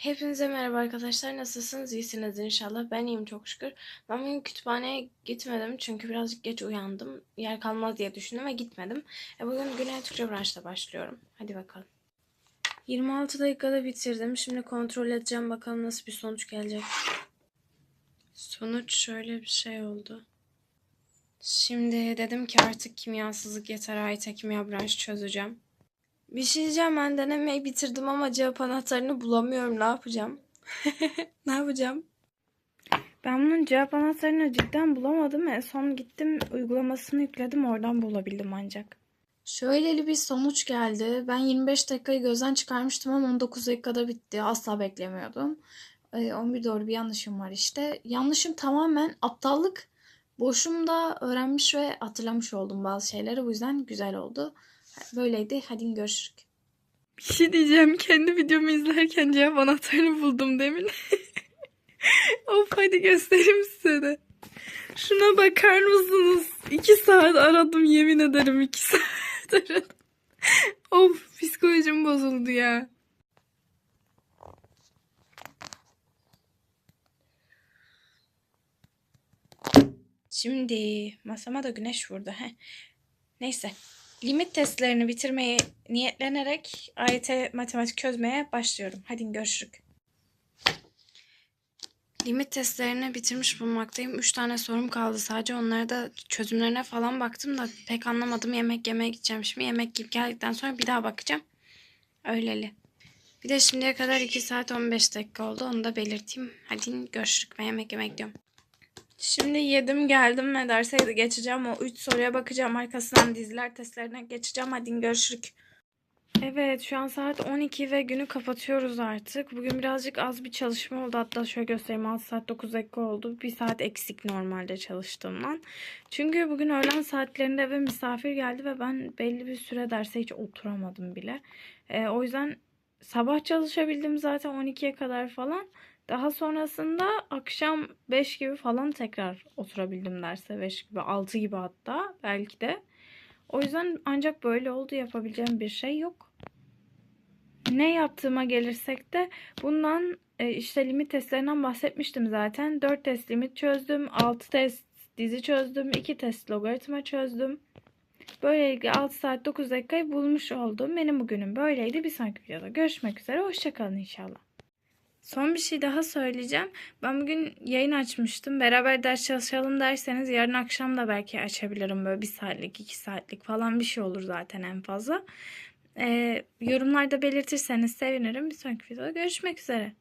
Hepinize merhaba arkadaşlar. Nasılsınız? İyisiniz inşallah. Ben iyiyim çok şükür. Ben bugün kütüphaneye gitmedim çünkü birazcık geç uyandım. Yer kalmaz diye düşündüm ve gitmedim. E bugün Güney Türkçe branşta başlıyorum. Hadi bakalım. 26 dakikada bitirdim. Şimdi kontrol edeceğim bakalım nasıl bir sonuç gelecek. Sonuç şöyle bir şey oldu. Şimdi dedim ki artık kimyasızlık yeter. AYT kimya branşı çözeceğim. Bir şey diyeceğim ben denemeyi bitirdim ama cevap anahtarını bulamıyorum. Ne yapacağım? ne yapacağım? Ben bunun cevap anahtarını cidden bulamadım. En son gittim uygulamasını yükledim oradan bulabildim ancak. Şöyleli bir sonuç geldi. Ben 25 dakikayı gözden çıkarmıştım ama 19 dakikada bitti. Asla beklemiyordum. Ee, 11 doğru bir yanlışım var işte. Yanlışım tamamen aptallık. Boşumda öğrenmiş ve hatırlamış oldum bazı şeyleri. Bu yüzden güzel oldu. Böyleydi. Hadi görüşürüz. Bir şey diyeceğim. Kendi videomu izlerken cevap anahtarını buldum demin. of hadi göstereyim size de. Şuna bakar mısınız? İki saat aradım yemin ederim iki saat aradım. of psikolojim bozuldu ya. Şimdi masama da güneş vurdu. Heh. Neyse. Limit testlerini bitirmeyi niyetlenerek AYT matematik çözmeye başlıyorum. Hadi görüşürüz. Limit testlerini bitirmiş bulunmaktayım. 3 tane sorum kaldı sadece. Onlara da çözümlerine falan baktım da pek anlamadım. Yemek yemeye gideceğim şimdi. Yemek yiyip geldikten sonra bir daha bakacağım. Öyleli. Bir de şimdiye kadar 2 saat 15 dakika oldu. Onu da belirteyim. Hadi görüşürüz. Ben yemek yemek gidiyorum. Şimdi yedim geldim ne derseydi geçeceğim. O 3 soruya bakacağım. Arkasından diziler testlerine geçeceğim. Hadi görüşürüz. Evet şu an saat 12 ve günü kapatıyoruz artık. Bugün birazcık az bir çalışma oldu. Hatta şöyle göstereyim 6 saat 9 dakika oldu. Bir saat eksik normalde çalıştığımdan. Çünkü bugün öğlen saatlerinde eve misafir geldi ve ben belli bir süre derse hiç oturamadım bile. Ee, o yüzden sabah çalışabildim zaten 12'ye kadar falan. Daha sonrasında akşam 5 gibi falan tekrar oturabildim derse. 5 gibi 6 gibi hatta belki de. O yüzden ancak böyle oldu yapabileceğim bir şey yok. Ne yaptığıma gelirsek de bundan e, işte limit testlerinden bahsetmiştim zaten. 4 test limit çözdüm. 6 test dizi çözdüm. 2 test logaritma çözdüm. Böylelikle 6 saat 9 dakikayı bulmuş oldum. Benim bugünüm böyleydi. Bir sonraki videoda görüşmek üzere. Hoşçakalın inşallah. Son bir şey daha söyleyeceğim. Ben bugün yayın açmıştım. Beraber ders çalışalım derseniz yarın akşam da belki açabilirim. Böyle bir saatlik, iki saatlik falan bir şey olur zaten en fazla. Ee, yorumlarda belirtirseniz sevinirim. Bir sonraki videoda görüşmek üzere.